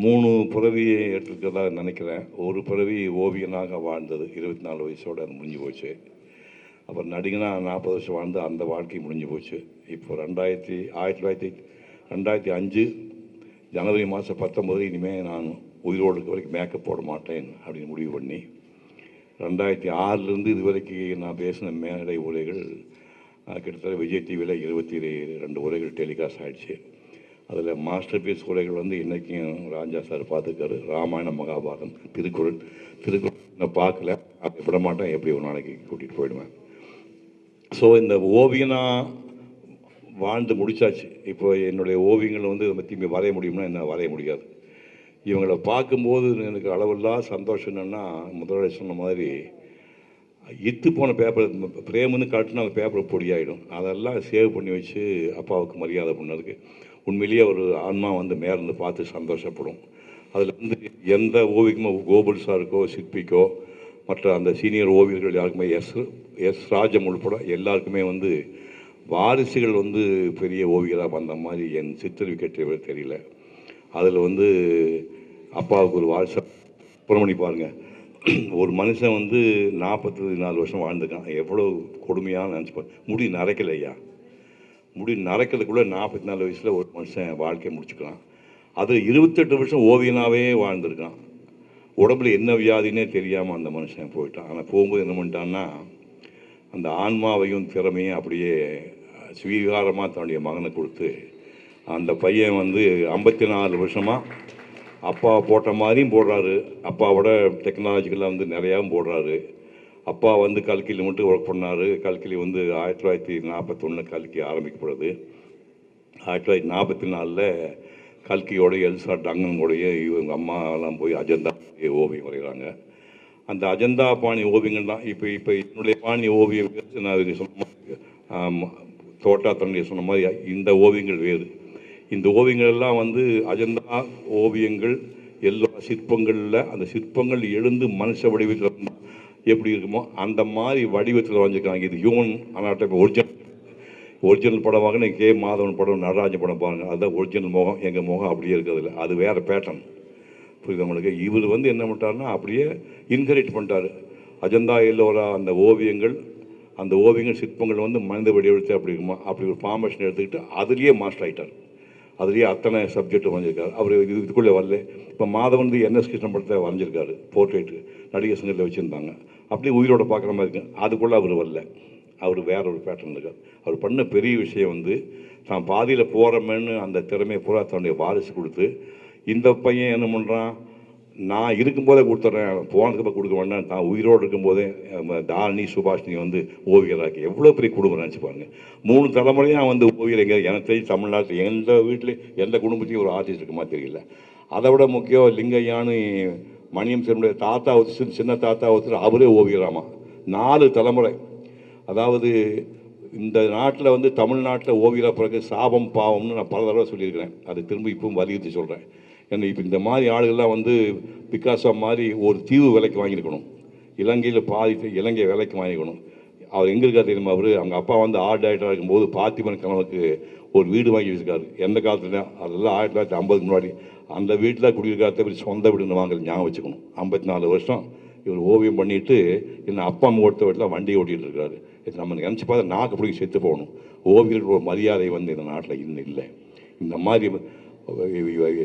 மூணு பிறவியை எடுத்துக்கிறதா நினைக்கிறேன். ஒரு பிறவி ஓவியனாக வாழ்ந்தது. இருபத்தி நாலு வயசோட முடிஞ்சு போச்சு. அப்புறம் நடிகனாக நாற்பது வருஷம் வாழ்ந்து அந்த வாழ்க்கை முடிஞ்சு போச்சு. இப்போ ரெண்டாயிரத்தி ஆயிரத்தி தொள்ளாயிரத்தி ரெண்டாயிரத்தி அஞ்சு ஜனவரி மாதம் பத்தொம்பது இனிமேல் நான் உயிரோடு இருக்க வரைக்கும் மேக்கப் போட மாட்டேன் அப்படின்னு முடிவு பண்ணி ரெண்டாயிரத்தி ஆறுலேருந்து இது வரைக்கும் நான் பேசின மேடை உரைகள் கிட்டத்தட்ட விஜய் டிவியில் இருபத்தி ரெண்டு உரைகள் டெலிகாஸ்ட் ஆகிடுச்சு அதில் மாஸ்டர் பீஸ் உரைகள் வந்து இன்றைக்கும் ராஜா சார் பார்த்துருக்காரு. ராமாயணம் மகாபாரதம் திருக்குறள் திருக்குறள் நான் பார்க்கல. அதை விட மாட்டேன் எப்படி ஒரு நாளைக்கு கூட்டிகிட்டு போயிடுவேன். ஸோ இந்த ஓவியனாக வாழ்ந்து முடிச்சாச்சு. இப்போ என்னுடைய ஓவியங்கள் வந்து நம்ம திரும்பி வரைய முடியும்னா என்ன? வரைய முடியாது. இவங்களை பார்க்கும்போது எனக்கு அளவில்லா சந்தோஷம் என்னென்னா முதலாளி சொன்ன மாதிரி இத்து போன பேப்பர் பிரேம்னு காட்டுனா அந்த பேப்பர் பொடியாயிடும். அதெல்லாம் சேவ் பண்ணி வச்சு அப்பாவுக்கு மரியாதை பண்ணதுக்கு. உண்மையிலேயே ஒரு ஆன்மா வந்து மேலேருந்து பார்த்து சந்தோஷப்படும். அதில் வந்து எந்த ஓவியமோ கோகுல் சாருக்கோ சிற்பிக்கோ மற்ற அந்த சீனியர் ஓவியர்கள் யாருக்குமே எஸ் எஸ் ராஜம் உள்பட எல்லாருக்குமே வந்து வாரிசுகள் வந்து பெரிய ஓவியராக வந்த மாதிரி என் சித்தர் கேட்டவர் தெரியல. அதில் வந்து அப்பாவுக்கு ஒரு வாரிசு அப்புறம் பண்ணி பாருங்க. ஒரு மனுஷன் வந்து நாற்பத்தி நாலு வருஷம் வாழ்ந்துக்கான் எவ்வளோ கொடுமையான நினச்சிப்பா முடி நரைக்கலையா? முடி நரைக்கிறதுக்குள்ளே நாற்பத்தி நாலு வயசில் ஒரு மனுஷன் வாழ்க்கையை முடிச்சுக்கலாம். அது இருபத்தெட்டு வருஷம் ஓவியனாகவே வாழ்ந்திருக்கான். உடம்புல என்ன வியாதினே தெரியாமல் அந்த மனுஷன் போயிட்டான். ஆனால் போகும்போது என்ன பண்ணிட்டான்னா அந்த ஆன்மாவையும் திறமையும் அப்படியே ஸ்வீகாரமாக தன்னுடைய மகனை கொடுத்து அந்த பையன் வந்து ஐம்பத்தி நாலு வருஷமாக அப்பா போட்ட மாதிரியும் போடுறாரு. அப்பாவோட டெக்னாலஜிக்கெல்லாம் வந்து நிறையாவும் போடுறாரு. அப்பா வந்து கல்கியில் மட்டும் ஒர்க் பண்ணார். கல்கியில் வந்து ஆயிரத்தி தொள்ளாயிரத்தி நாற்பத்தொன்று கல்கி ஆரம்பிக்கப்படுது ஆயிரத்தி தொள்ளாயிரத்தி நாற்பத்தி நாலில் கல்கியோடைய எல்சா டங்கனோடைய இவங்க அம்மாலாம் போய் அஜந்தா ஓவியம் வரைகிறாங்க. அந்த அஜந்தா பாணி ஓவியங்கள் தான் இப்போ இப்போ என்னுடைய பாணி ஓவியம் நான் சொன்ன மாதிரி, தோட்டா தன்னுடைய சொன்ன மாதிரி இந்த ஓவியங்கள் வேறு. இந்த ஓவியங்கள் எல்லாம் வந்து அஜந்தா ஓவியங்கள் எல்லா சிற்பங்களில் அந்த சிற்பங்கள் எழுந்து மனுஷ வடிவத்தில் எப்படி இருக்குமோ அந்த மாதிரி வடிவத்தில் வரைஞ்சிருக்காங்க. இது ஹியூமன் அனாட்டமி ஒரிஜினல் ஒரிஜினல் படம் வாங்கின கே. மாதவன் படம் நடராஜன் படம் பாருங்கள் அதுதான் ஒரிஜினல் முகம். எங்கள் முகம் அப்படியே இருக்கிறதுல அது வேறு பேட்டர்ன் புரியுது உங்களுக்கு? இவர் வந்து என்ன பண்ணிட்டாருன்னா அப்படியே இன்கரேட் பண்ணிட்டாரு. அஜந்தா எல்லோரா அந்த ஓவியங்கள் அந்த ஓவியங்கள் சிற்பங்கள் வந்து மனித வடிவத்தை அப்படி இருக்குமா? அப்படி ஒரு ஃபார்மேஷன் எடுத்துக்கிட்டு அதுலேயே மாஸ்டர் ஆகிட்டார் அதுலேயே அத்தனை சப்ஜெக்ட் வரைஞ்சிருக்காரு. அவர் இது இதுக்குள்ளே வரல. இப்போ மாதவன் வந்து என்எஸ் கிருஷ்ணன் படத்தை வரைஞ்சிருக்காரு. போர்ட்ரேட்டு நடிகர் சங்கத்தில் வச்சுருந்தாங்க. அப்படியே உயிரோட பார்க்குற மாதிரி இருக்கு. அதுக்குள்ளே அவர் வரல. அவர் வேற ஒரு பேட்டர்ன் இருக்கார். அவர் பண்ண பெரிய விஷயம் வந்து தான் பாதியில் போகிறோமேன்னு அந்த திறமையை பூரா தன்னுடைய வாரிசு கொடுத்து இந்த பையன் என்ன பண்ணுறான் நான் இருக்கும்போதே கொடுத்துட்றேன். போனதுக்கு கொடுக்க வேண்டாம். நான் உயிரோடு இருக்கும்போதே தாரணி சுபாஷினி வந்து ஓவியராக்கி எவ்வளோ பெரிய குடும்பம் நினச்சி பாருங்க. மூணு தலைமுறையாக வந்து ஓவியர் எனக்கு தெரிஞ்சு தமிழ்நாட்டில் எந்த வீட்லேயும் எந்த குடும்பத்தையும் ஒரு ஆர்டிஸ்ட் இருக்குமா தெரியல. அதை விட முக்கியம் லிங்கையானு மணியம் சிறனுடைய தாத்தா ஒருத்தர் சின்ன தாத்தா ஒருத்தர் அவரே ஓவியராமா? நாலு தலைமுறை. அதாவது இந்த நாட்டில் வந்து தமிழ்நாட்டில் ஓவியராக பிறகு சாபம் பாவம்னு நான் பல தடவை சொல்லியிருக்கிறேன். அது திரும்ப இப்பவும் வலியுறுத்தி சொல்கிறேன் இப்போ இந்த மாதிரி ஆளுகள்லாம் வந்து பிகாசா மாதிரி ஒரு தீவு விலைக்கு வாங்கியிருக்கணும். இலங்கையில் பாதி இலங்கை விலைக்கு வாங்கிக்கணும் அவர் எங்கே இருக்கார் தெரியுமா அவர்? அவங்க அப்பா வந்து ஆர்ட் டைரக்டராக இருக்கும்போது பார்த்திபன் கணவனுக்கு ஒரு வீடு வாங்கி வச்சிருக்காரு. எந்த காலத்துல? அதெல்லாம் ஆயிரத்தி தொள்ளாயிரத்தி ஐம்பதுக்கு முன்னாடி. அந்த வீட்டில் குடியிருக்காத இவர் சொந்த வீடுன்னு வாங்கல ஞாபகம் வச்சுக்கணும். ஐம்பத்தி நாலு வருஷம் இவர் ஓவியம் பண்ணிட்டு என்ன அப்பா அம்மா ஓட்ட வீட்டில் வண்டி ஓட்டிகிட்டு இருக்காரு. இது நம்ம நினச்சி பார்த்தா நாக்கு பிடிக்க செத்து போகணும். ஓவியர்கள் ஒரு மரியாதை வந்து இந்த நாட்டில் இன்னும் இல்லை. இந்த மாதிரி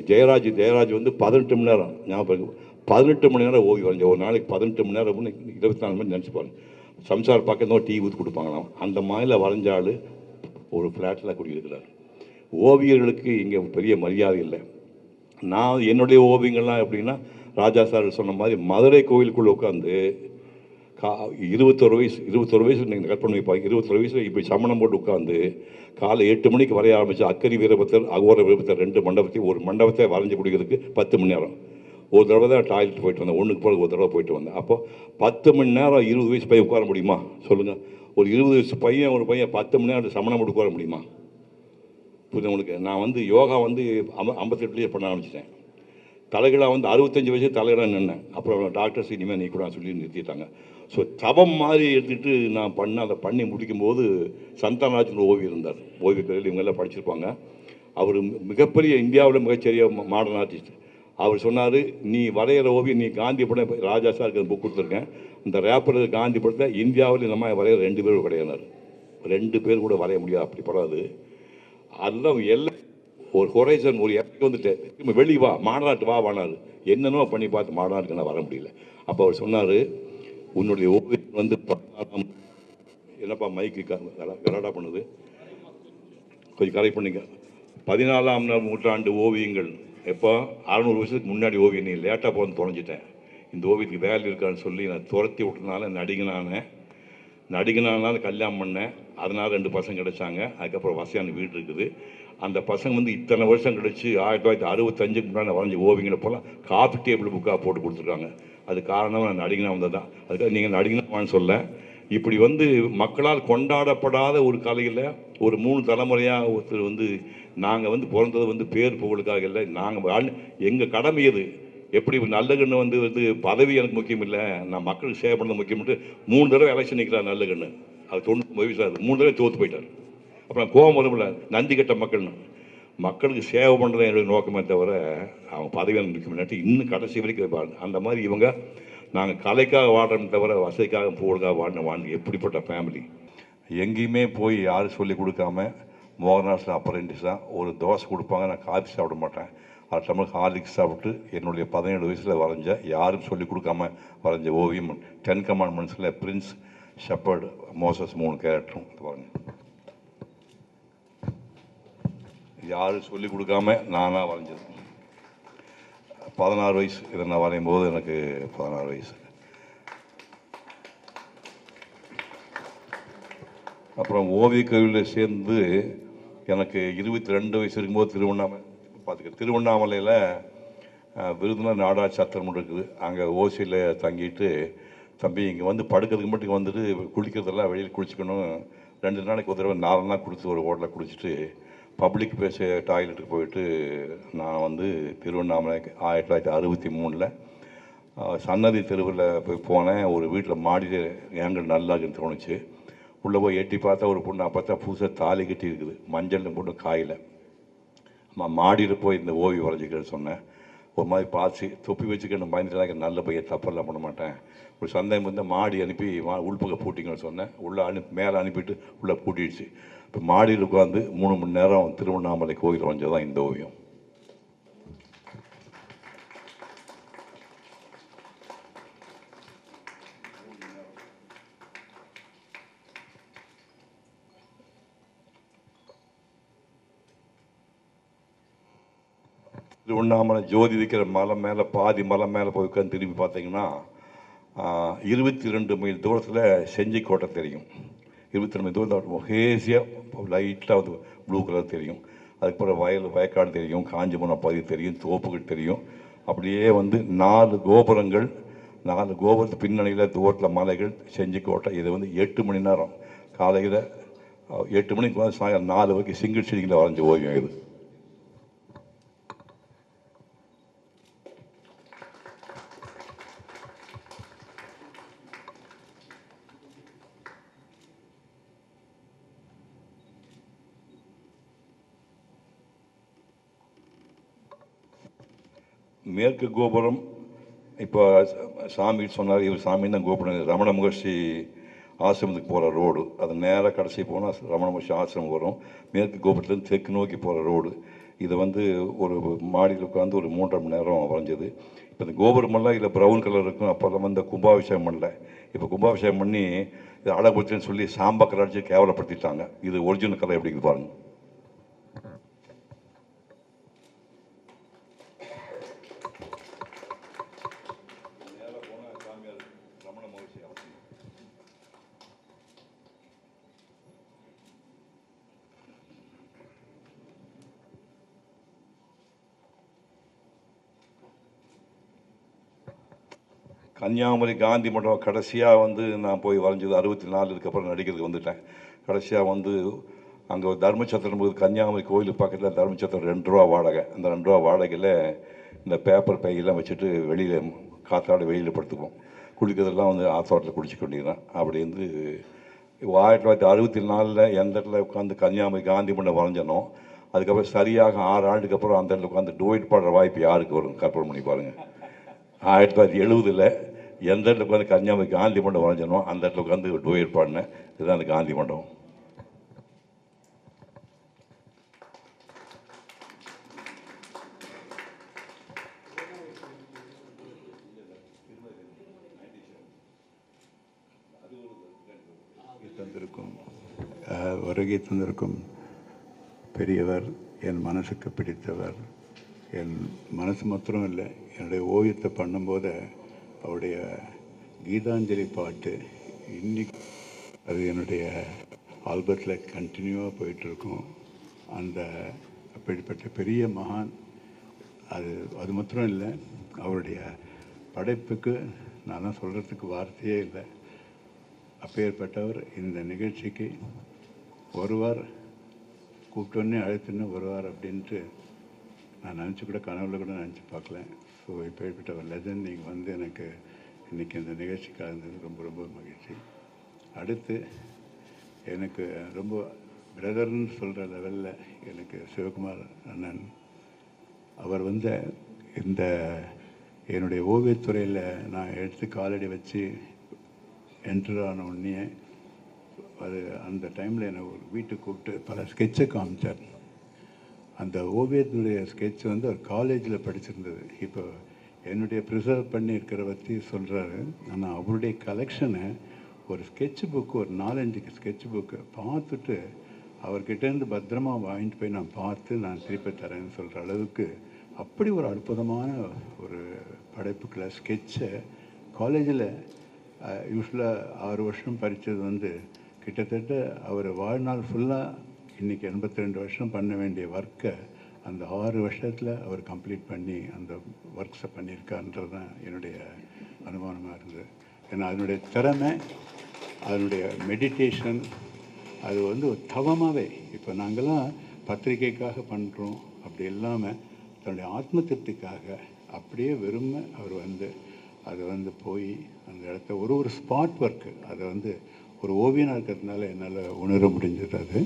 ஜெயராஜ் ஜெயராஜ் வந்து பதினெட்டு மணி நேரம் ஞாபகம் பதினெட்டு மணி நேரம் ஓவியம் வரைஞ்ச ஒரு நாளைக்கு பதினெட்டு மணி நேரம் இருபத்தி நாலு மணி நினச்சி பாருங்க. சம்சார் பக்கம் டீ ஊற்றி கொடுப்பாங்களாம். அந்த மாதிரில வரைஞ்சாலும் ஒரு ஃப்ளாட்டில் குடியிருக்கிறார். ஓவியர்களுக்கு இங்கே பெரிய மரியாதை இல்லை. நான் என்னுடைய ஓவியங்கள்லாம் எப்படின்னா ராஜா சார் சொன்ன மாதிரி மதுரை கோயிலுக்குள்ளே உட்காந்து கா இருபத்தொரு வயசு இருபத்தொரு வயசு நீங்கள் கட் வைப்பாங்க இருபத்தொரு வயசில் இப்போ சமணம் போட்டு உட்காந்து காலை எட்டு மணிக்கு வரைய ஆரம்பிச்சு அக்கறி வீரபத்தர் அகோர வீரபத்தர் ரெண்டு மண்டபத்தையும் ஒரு மண்டபத்தை வரைஞ்சி பிடிக்கிறதுக்கு பத்து மணி நேரம். ஒரு தடவை தான் டாய்லெட் போயிட்டு வந்தேன். ஒன்றுக்கு பிறகு ஒரு தடவை போயிட்டு வந்தேன். அப்போ பத்து மணி நேரம் இருபது வயசு பையன் உட்கார முடியுமா? சொல்லுங்கள் ஒரு இருபது வயசு பையன் ஒரு பையன் பத்து மணி நேரம் சமணம் போட்டு உட்கார முடியுமா? புரியுது உங்களுக்கு? நான் வந்து யோகா வந்து அம்ப ஐம்பத்தெட்டுலேயே பண்ண ஆரம்பிச்சிட்டேன். தலைகளாக வந்து அறுபத்தஞ்சு வயசு தலைகளாக நின்னேன். அப்புறம் டாக்டர்ஸ் இனிமேல் நீ கூட சொல்லி நிறுத்திட்டாங்க. ஸோ தவம் மாதிரி எடுத்துகிட்டு நான் பண்ண அதை பண்ணி முடிக்கும்போது சந்தானராஜன் ஓவியர் இருந்தார். ஓவியக்கலையில் இவங்கெல்லாம் படிச்சிருப்பாங்க. அவர் மிகப்பெரிய இந்தியாவில் மிகச்சிறிய மாடர்ன் ஆர்டிஸ்ட் அவர் சொன்னார் நீ வரைகிற ஓவியம் நீ காந்தி படம் ராஜா சார் புக் கொடுத்துருக்கேன். இந்த ரேப்பர் காந்தி படத்தை இந்தியாவில் இந்த மாதிரி வரைகிற ரெண்டு பேரும் கிடையாது ரெண்டு பேர் கூட வரைய முடியாது அப்படி படாது. அதெல்லாம் எல்லாம் ஒரு ஹொரைசன் ஒரு இடத்துக்கு வந்துட்டு திரும்ப வெளியே வா மாநாட்டு வா வானாரு. என்னென்னோ பண்ணி பார்த்து மாநாட்டுக்கு நான் வர முடியல. அப்போ அவர் சொன்னார் உன்னுடைய ஓவியம் வந்து பதினாலாம் என்னப்பா மைக்கு கலாடா பண்ணுது? கொஞ்சம் கரெக்ட் பண்ணிக்க. பதினாலாம் நூற்றாண்டு ஓவியங்கள். எப்போ அறநூறு வருஷத்துக்கு முன்னாடி ஓவியம். நீ லேட்டாக போகிறது தொலைஞ்சிட்டேன். இந்த ஓவியத்துக்கு வேலை இருக்கான்னு சொல்லி நான் துரத்தி விட்டனால நடிகனானேன் நடிகனானாலும் கல்யாணம் பண்ணேன். அதனால் ரெண்டு பசங்க கிடைச்சாங்க. அதுக்கப்புறம் வசதியான வீடு இருக்குது. அந்த பசங்க வந்து இத்தனை வருஷம் கழிச்சு ஆயிரத்தி தொள்ளாயிரத்தி அறுபத்தஞ்சுக்கு முன்னாடி வரைஞ்ச ஓவியங்களை போலாம் காப்பி டேபிள் புக்காக போட்டு கொடுத்துருக்காங்க. அது காரணம் நான் நடிகனாக வந்தது தான் அதுக்காக நீங்கள் நடிகனான்னு சொல்ல. இப்படி வந்து மக்களால் கொண்டாடப்படாத ஒரு கலையில் ஒரு மூணு தலைமுறையாக ஒருத்தர் வந்து நாங்கள் வந்து பிறந்தது வந்து பேர் புகழுக்காக இல்லை நாங்கள் எங்கள் கடமை எது? எப்படி நல்ல கண்ணு வந்து வந்து பதவி எனக்கு முக்கியம் இல்லை நான் மக்களுக்கு சேவை பண்ணது முக்கியம்ட்டு மூணு தடவை எலெக்ஷன் நிற்கிறார் நல்ல கண்ணு அது தொண்ணூற்றி மூணு தடவை தோற்று போயிட்டார். அப்புறம் கோபம் வரும்ல நந்தி கட்ட மக்கள்னு. மக்களுக்கு சேவை பண்ணுறது என்னுடைய நோக்கமே தவிர அவங்க பதவியில் எனக்கு இன்னும் கடைசி வரைக்கும் இருப்பாங்க அந்த மாதிரி இவங்க நாங்கள் கலைக்காக வாடுறோம் தவிர வசதிக்காக புகழுக்காக வாடின வாழ்ந்து எப்படிப்பட்ட ஃபேமிலி எங்கேயுமே போய் யாரும் சொல்லி கொடுக்காம மோகன்தாஸில் அப்ரெண்டிஸாக ஒரு தோசை கொடுப்பாங்க நான் காஃபி சாப்பிட மாட்டேன். அது டம்ளர் ஹார்லிக்ஸ் சாப்பிட்டு என்னுடைய பதினேழு வயசில் வரைஞ்ச யாரும் சொல்லி கொடுக்காம வரைஞ்ச ஓவியம். டென் கமாண்ட்மெண்ட்ஸில் பிரின்ஸ் ஷெப்பர்டு மோசஸ் மூணு கேரக்டரும் பாருங்க. யாரும் சொல்லி கொடுக்காம நானாக வரைஞ்சது பதினாறு வயசு இதை நான் வரையும் போது எனக்கு பதினாறு வயசு. அப்புறம் ஓவியக் கோவிலில் சேர்ந்து எனக்கு இருபத்தி ரெண்டு வயசு இருக்கும்போது திருவண்ணாமலை பார்த்துக்க திருவண்ணாமலையில் விருதுநர் விருதுநகர் நாடார் சத்திரம் இருக்குது. அங்கே ஓசியில் தங்கிட்டு தம்பி இங்கே வந்து படுக்கிறதுக்கு மட்டும் வந்துட்டு குளிக்கிறதெல்லாம் வெளியில் குளிச்சுக்கணும். ரெண்டு நாளைக்கு ஒரு தடவை நாலு நாள் கொடுத்து ஒரு ஹோட்டலில் குடிச்சிட்டு பப்ளிக் பேச டாய்லெட்டுக்கு போயிட்டு நான் வந்து திருவண்ணாமலை ஆயிரத்தி தொள்ளாயிரத்தி அறுபத்தி மூணில் சன்னதி தெருவில் போய் போனேன். ஒரு வீட்டில் மாடியில் ஏங்கல் நல்லா இருக்குன்னு தோணுச்சு. உள்ளே போய் எட்டி பார்த்தா ஒரு பொண்ணு பார்த்தா புதுசாக தாலி கட்டி இருக்குது. மஞ்சள் பொண்ணு காயில். மாடியில் போய் இந்த ஓவியம் வரைஞ்சிக்கிறேன்னு சொன்னேன். ஒரு மாதிரி பார்த்து தொப்பி வச்சுக்கணும் பயந்துட்டு நல்ல பையன் தப்பெல்லாம் பண்ண மாட்டேன். ஒரு சந்தேகம் வந்து மாடி அனுப்பி மா உள்பக்கம் பூட்டிங்கன்னு சொன்னேன். உள்ளே அனுப்பி மேலே அனுப்பிட்டு உள்ளே பூட்டிடுச்சு. இப்போ மாடியில் உட்காந்து மூணு மணி நேரம் திருவண்ணாமலை கோயில் வரைஞ்சது தான் இந்த ஓவியம். திருவண்ணாமலை ஜோதி இருக்கிற மலை மேலே பாதி மலை மேலே போய் உட்காந்து திரும்பி பார்த்தீங்கன்னா இருபத்தி ரெண்டு மைல் தூரத்தில் செஞ்சிக்கோட்டை தெரியும். இருபத்தி ரெண்டு மைல் தூரத்தில் மொஹேசியாக லைட்டாக வந்து ப்ளூ கலர் தெரியும். அதுக்கப்புறம் வயல் வயக்காடு தெரியும் காஞ்சிபுரம் பகுதி தெரியும் தோப்புகள் தெரியும். அப்படியே வந்து நாலு கோபுரங்கள் நாலு கோபுரத்து பின்னணியில் தோட்டில் மலைகள் செஞ்சிக்கோட்டை இது வந்து எட்டு மணி நேரம். காலையில் எட்டு மணிக்கு வந்து சாயங்காலம் நாலு வரைக்கும் சிங்கிள் ஷீட்டிங்கில் வரைஞ்ச ஓவியம் இது. மேற்கு கோபுரம் இப்போ சாமி சொன்னார் இவர் சாமி தான் கோபுரம். ரமண மகர்ஷி ஆசிரமத்துக்கு போகிற ரோடு. அது நேராக கடைசி போனால் ரமண மகர்ஷி ஆசிரமம் வரும். மேற்கு கோபுரத்துலேருந்து தெற்கு நோக்கி போகிற ரோடு. இது வந்து ஒரு மாடியில் உட்காந்து ஒரு மூன்றரை மணி நேரம் வரைஞ்சது. இப்போ இந்த கோபுரமெல்லாம் இதில் ப்ரௌன் கலர் இருக்கும். அப்போல்லாம் வந்து கும்பாபிஷேகம் பண்ணல. இப்போ கும்பாபிஷேகம் பண்ணி இது அழகுச்சுன்னு சொல்லி சாம்பா கலர் அடிச்சு கேவலப்படுத்திட்டாங்க. இது ஒரிஜினல் கலர் எப்படி இருக்குது பாருங்க கன்னியாகுமரி காந்தி மண்டபம் கடைசியாக வந்து நான் போய் வரைஞ்சது அறுபத்தி நாலுக்கு இதுக்கப்புறம் நடிக்கிறதுக்கு வந்துட்டேன். கடைசியாக வந்து அங்கே தர்மச்சத்திரம் போது கன்னியாகுமரி கோயில் பக்கத்தில் தர்மச்சத்திரம் ரெண்டு ரூபா வாடகை. அந்த ரெண்டு ரூபா வாடகையில் இந்த பேப்பர் பையெல்லாம் வச்சுட்டு வெளியில் காத்தாட வெளியில் படுத்துக்குவோம். குளிக்கிறதெல்லாம் வந்து ஆத்தோட்டத்தில் குடிச்சு கொண்டிருந்தேன் அப்படி வந்து ஆயிரத்தி தொள்ளாயிரத்தி அறுபத்தி நாலில் எந்த இடத்துல உட்காந்து கன்னியாகுமரி காந்தி மண்டபம் வரைஞ்சனோ அதுக்கப்புறம் சரியாக ஆறு ஆண்டுக்கு அப்புறம் அந்த இடத்துல உட்காந்து டோயிட் பாடுற வாய்ப்பு யாருக்கு வரும்? கற்பனை பண்ணி பாருங்கள் ஆயிரத்தி தொள்ளாயிரத்தி எழுபதில் எந்த இடத்துல உட்காந்து கன்னியாகுமரி காந்தி மண்டபம் வரைஞ்சனோ அந்த இடத்துல உட்காந்து டூயர் பாடினேன். இதுதான் அந்த காந்தி மண்டபம். தந்திருக்கும் வருகை தந்திருக்கும் பெரியவர் என் மனசுக்கு பிடித்தவர் என் மனசு மாத்திரம் இல்லை என்னுடைய ஓவியத்தை பண்ணும்போது அவருடைய கீதாஞ்சலி பாட்டு இன்னைக்கு அது என்னுடைய ஆல்பத்தில் கண்டினியூவாக போயிட்டுருக்கும். அந்த அப்படிப்பட்ட பெரிய மகான் அது அது மாத்திரம் இல்லை அவருடைய படைப்புக்கு நான் சொல்கிறதுக்கு வார்த்தையே இல்லை. அப்பேற்பட்டவர் இந்த நிகழ்ச்சிக்கு வருவார். கூப்பிட்டோன்னே அழைத்துன்னு வருவார் அப்படின்ட்டு நான் நினச்சி கூட கனவுல கூட நினச்சி பார்க்கல. ஸோ இப்பேற்பட்ட ஒரு லெஜண்ட் நீங்கள் வந்து எனக்கு இன்றைக்கி இந்த நிகழ்ச்சி கலந்தது ரொம்ப ரொம்ப மகிழ்ச்சி. அடுத்து எனக்கு ரொம்ப பிரதர்னு சொல்கிற லெவலில் எனக்கு சிவகுமார் அண்ணன். அவர் வந்து இந்த என்னுடைய ஓவியத்துறையில் நான் எடுத்து காலடி வச்சு என்டர் ஆன உடனே அது அந்த டைமில் என்னை ஒரு வீட்டுக்கு கூப்பிட்டு பல ஸ்கெட்சை காமிச்சார். அந்த ஓவியத்தினுடைய ஸ்கெட்ச் வந்து ஒரு காலேஜில் படிச்சிருந்தது. இப்போ என்னுடைய ப்ரிசர்வ் பண்ணியிருக்கிற பற்றி சொல்கிறாரு ஆனால் அவருடைய கலெக்ஷனை ஒரு ஸ்கெட்ச் புக்கு ஒரு நாலஞ்சு ஸ்கெட்ச் புக்கு பார்த்துட்டு அவர்கிட்டேருந்து பத்திரமா வாங்கிட்டு போய் நான் பார்த்து நான் திருப்பி தரேன்னு சொல்கிற அளவுக்கு அப்படி ஒரு அற்புதமான ஒரு படைப்புக்களை ஸ்கெட்சை காலேஜில் யூஸ்வலாக ஆறு வருஷம் படித்தது வந்து கிட்டத்தட்ட அவர் வாழ்நாள் ஃபுல்லாக இன்றைக்கி எண்பத்தி ரெண்டு வருஷம் பண்ண வேண்டிய ஒர்க்கை அந்த ஆறு வருஷத்தில் அவர் கம்ப்ளீட் பண்ணி அந்த ஒர்க்ஸை பண்ணியிருக்கான்றது தான் என்னுடைய அனுமானமாக இருந்தது. ஏன்னா அதனுடைய திறமை அதனுடைய மெடிடேஷன் அது வந்து ஒரு தவமாகவே இப்போ நாங்கள்லாம் பத்திரிக்கைக்காக பண்ணுறோம் அப்படி இல்லாமல் தன்னுடைய ஆத்ம திருப்திக்காக அப்படியே விரும்ப அவர் வந்து அது வந்து போய் அந்த இடத்த ஒரு ஒரு ஸ்பாட் ஒர்க்கு அதை வந்து ஒரு ஓவியனாக இருக்கிறதுனால என்னால் உணர முடிஞ்சது அது.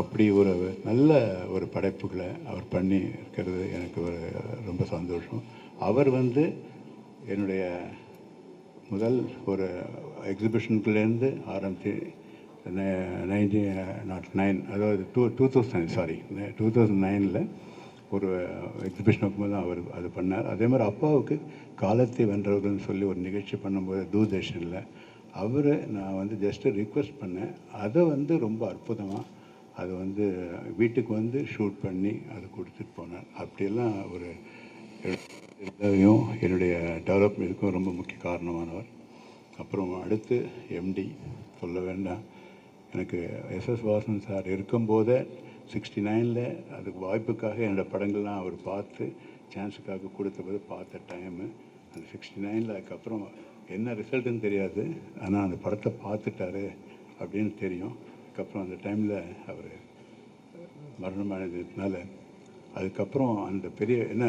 அப்படி ஒரு நல்ல ஒரு படைப்புகளை அவர் பண்ணி இருக்கிறது எனக்கு ஒரு ரொம்ப சந்தோஷம். அவர் வந்து என்னுடைய முதல் ஒரு எக்ஸிபிஷனுக்குலேருந்து ஆரம்பித்து நைன்டீன் நாட் நைன் அதாவது two two thousand sorry two thousand நைனில் ஒரு எக்ஸிபிஷன் வைக்கும்போது தான் அவர் அது பண்ணார். அதே மாதிரி அப்பாவுக்கு காலத்தை வென்றவர்கள்னு சொல்லி ஒரு நிகழ்ச்சி பண்ணும்போது தூர்தர்ஷனில் அவர் நான் வந்து ஜஸ்ட்டு ரிக்வெஸ்ட் பண்ணேன். அதை வந்து ரொம்ப அற்புதமாக அது வந்து வீட்டுக்கு வந்து ஷூட் பண்ணி அதை கொடுத்துட்டு போனார். அப்படியெல்லாம் ஒரு இதையும் என்னுடைய டெவலப்மெண்ட்டுக்கும் ரொம்ப முக்கிய காரணமானவர். அப்புறம் அடுத்து எம்டி சொல்ல வேண்டாம். எனக்கு எஸ்எஸ் வாசன் சார் இருக்கும்போதே சிக்ஸ்டி நைனில் அதுக்கு வாய்ப்புக்காக என்னோட படங்கள்லாம் அவர் பார்த்து சான்ஸுக்காக கொடுத்தபோது பார்த்த டைமு அந்த சிக்ஸ்டி நைனில் அதுக்கப்புறம் என்ன ரிசல்ட்டுன்னு தெரியாது. ஆனால் அந்த படத்தை பார்த்துட்டாரு அப்படின்னு தெரியும். அதுக்கப்புறம் அந்த டைமில் அவர் மரணமானதுனால அதுக்கப்புறம் அந்த பெரிய என்ன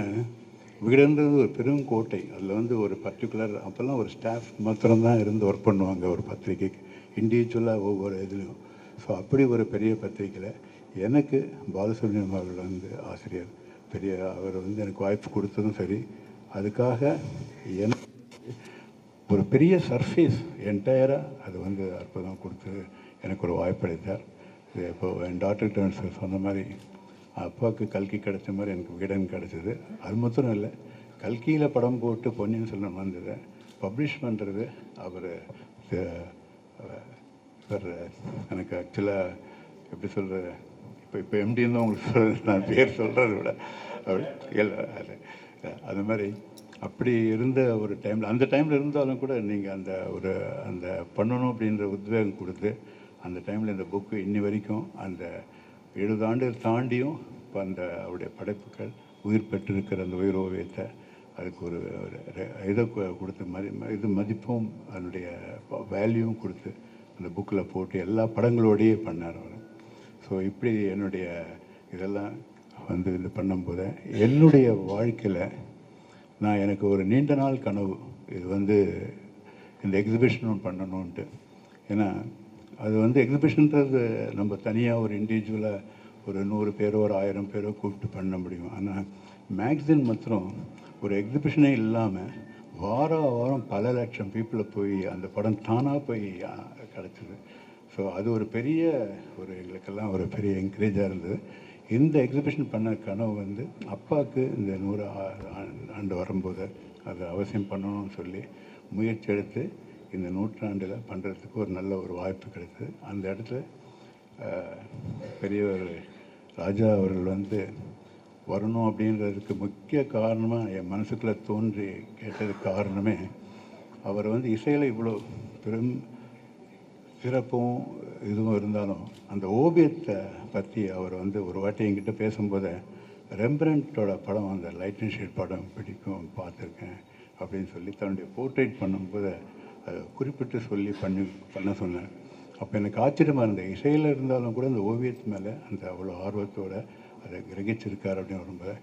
வீடுன்றது ஒரு பெரும் கோட்டை. அதில் வந்து ஒரு பர்டிகுலர் அப்போல்லாம் ஒரு ஸ்டாஃப் மாத்திரம்தான் இருந்து ஒர்க் பண்ணுவாங்க ஒரு பத்திரிக்கைக்கு இண்டிவிஜுவலாக ஒவ்வொரு இதுலேயும். ஸோ அப்படி ஒரு பெரிய பத்திரிக்கையில் எனக்கு பாலசுப்ரமணியம் அவர்கள் வந்து ஆசிரியர் பெரிய அவர் வந்து எனக்கு வாய்ப்பு கொடுத்ததும் சரி. அதுக்காக என் ஒரு பெரிய சர்ஃபேஸ் என்டையராக அது வந்து அற்புதம் கொடுத்து எனக்கு ஒரு வாய்ப்பளித்தார். இது இப்போ என் டாக்டர் டர்ன்ஸ் சொன்ன மாதிரி அப்பாவுக்கு கல்கி கிடைச்ச மாதிரி எனக்கு விகடன் கிடச்சிது. அது மட்டும் இல்லை கல்கியில் படம் போட்டு பொன்னியின் செல்வன் வந்தது. பப்ளிஷ் பண்ணுறது அவர் இவர் எனக்கு ஆக்சுவலாக எப்படி சொல்கிறது இப்போ இப்போ எம்டின்னு தான் உங்களுக்கு சொல்கிறது நான் பேர் சொல்கிறத விட. அப்படி இல்லை அது மாதிரி அப்படி இருந்த ஒரு டைமில் அந்த டைமில் இருந்தாலும் கூட நீங்கள் அந்த ஒரு அந்த பண்ணணும் அப்படின்ற உத்வேகம் கொடுத்து அந்த டைமில் இந்த புக்கு இன்னி வரைக்கும் அந்த எழுபது ஆண்டு தாண்டியும் இப்போ அந்த அவருடைய படைப்புகள் உயிர் பெற்றிருக்கிற அந்த உயிர் ஓவியத்தை அதுக்கு ஒரு ஒரு இதை கொடுத்து மதி இது மதிப்பும் அதனுடைய வேல்யூவும் கொடுத்து அந்த புக்கில் போட்டு எல்லா படங்களோடையே பண்ணார் அவர். ஸோ இப்படி என்னுடைய இதெல்லாம் வந்து இது பண்ணும்போது என்னுடைய வாழ்க்கையில் நான் எனக்கு ஒரு நீண்ட நாள் கனவு. இது வந்து இந்த எக்ஸிபிஷனும் பண்ணணுன்ட்டு ஏன்னா அது வந்து எக்ஸிபிஷன்றது நம்ம தனியாக ஒரு இண்டிவிஜுவலாக ஒரு நூறு பேரோ ஒரு ஆயிரம் பேரோ கூப்பிட்டு பண்ண முடியும். ஆனால் மேக்சின் மாத்திரம் ஒரு எக்ஸிபிஷனே இல்லாமல் வார வாரம் பல லட்சம் பீப்புளை போய் அந்த படம் தானாக போய் கிடச்சிது. ஸோ அது ஒரு பெரிய ஒரு எங்களுக்கெல்லாம் ஒரு பெரிய என்கரேஜாக இருந்தது. இந்த எக்ஸிபிஷன் பண்ண கனவு வந்து அப்பாவுக்கு இந்த நூறு ஆண்டு வரும்போது அது அவசியம் பண்ணணும்னு சொல்லி முயற்சி எடுத்து இந்த நூற்றாண்டில் பண்ணுறதுக்கு ஒரு நல்ல ஒரு வாய்ப்பு கிடைத்தது. அந்த இடத்துல பெரியவர் ராஜா அவர்கள் வந்து வரணும் அப்படின்றதுக்கு முக்கிய காரணமாக என் மனசுக்குள்ளே தோன்றி கேட்டதுக்கு காரணமே அவர் வந்து இசையில் இவ்வளோ பெரும் சிறப்பும் இதுவும் இருந்தாலும் அந்த ஓவியத்தை பற்றி அவர் வந்து ஒரு வாட்டி என்கிட்ட பேசும்போது ரெம்பரண்டோட படம் அந்த லைட் அண்ட் ஷேட் படம் பிடிக்கும் பார்த்துருக்கேன் அப்படின்னு சொல்லி தன்னுடைய போர்ட்ரேட் பண்ணும்போது குறிப்பிட்டு சொல்லி பண்ணி பண்ண சொன்னேன். அப்போ எனக்கு ஆச்சரியமாக இருந்தது. இசையில் இருந்தாலும் கூட அந்த ஓவியத்து மேலே அந்த அவ்வளோ ஆர்வத்தோடு அதை கிரகிச்சிருக்கார் அப்படின்னு வரும்போது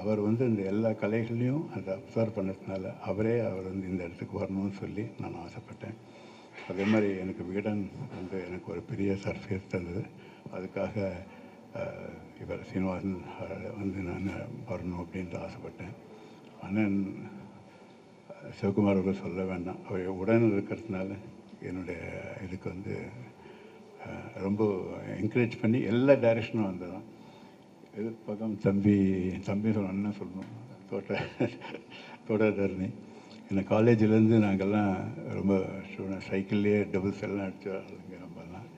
அவர் வந்து இந்த எல்லா கலைகளையும் அதை அப்சர்வ் பண்ணதுனால அவரே அவர் வந்து இந்த இடத்துக்கு வரணும்னு சொல்லி நான் ஆசைப்பட்டேன். அதே மாதிரி எனக்கு வீடன் வந்து எனக்கு ஒரு பெரிய சர்ஃபேஸ் தந்தது. அதுக்காக இவர் சீனிவாசன் வந்து நான் வரணும் அப்படின்ட்டு ஆசைப்பட்டேன். அண்ணன் சிவகுமார் அவர்கள் சொல்ல வேண்டாம். அவர் உடன் இருக்கிறதுனால என்னுடைய இதுக்கு வந்து ரொம்ப என்கரேஜ் பண்ணி எல்லா டைரக்ஷனும் வந்ததான் எதிர்ப்பக்கம் தம்பி தம்பி சொல்ல சொல்லணும். தோட்ட தோட்டதரணி என்ன காலேஜிலேருந்து நாங்கள்லாம் ரொம்ப ஸ்டூடெண்ட் சைக்கிள்லேயே டபுள்ஸ் எல்லாம் அடிச்சு ஆளுங்க நம்மலாம்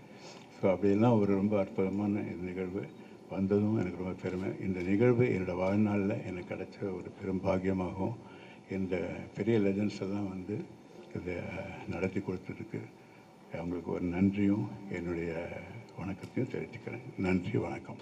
ஸோ அப்படியெல்லாம் ஒரு ரொம்ப அற்புதமான இந்த நிகழ்வு. வந்ததும் எனக்கு ரொம்ப பெருமை. இந்த நிகழ்வு என்னோடய வாழ்நாளில் எனக்கு கிடைச்ச ஒரு பெரும் பாக்கியமாகவும் இந்த பெரிய லெஜன்ஸை எல்லாம் வந்து இதை நடத்தி கொடுத்துருக்கு அவங்களுக்கு ஒரு நன்றியும் என்னுடைய வணக்கத்தையும் தெரிவிச்சுக்கிறேன். நன்றி வணக்கம்.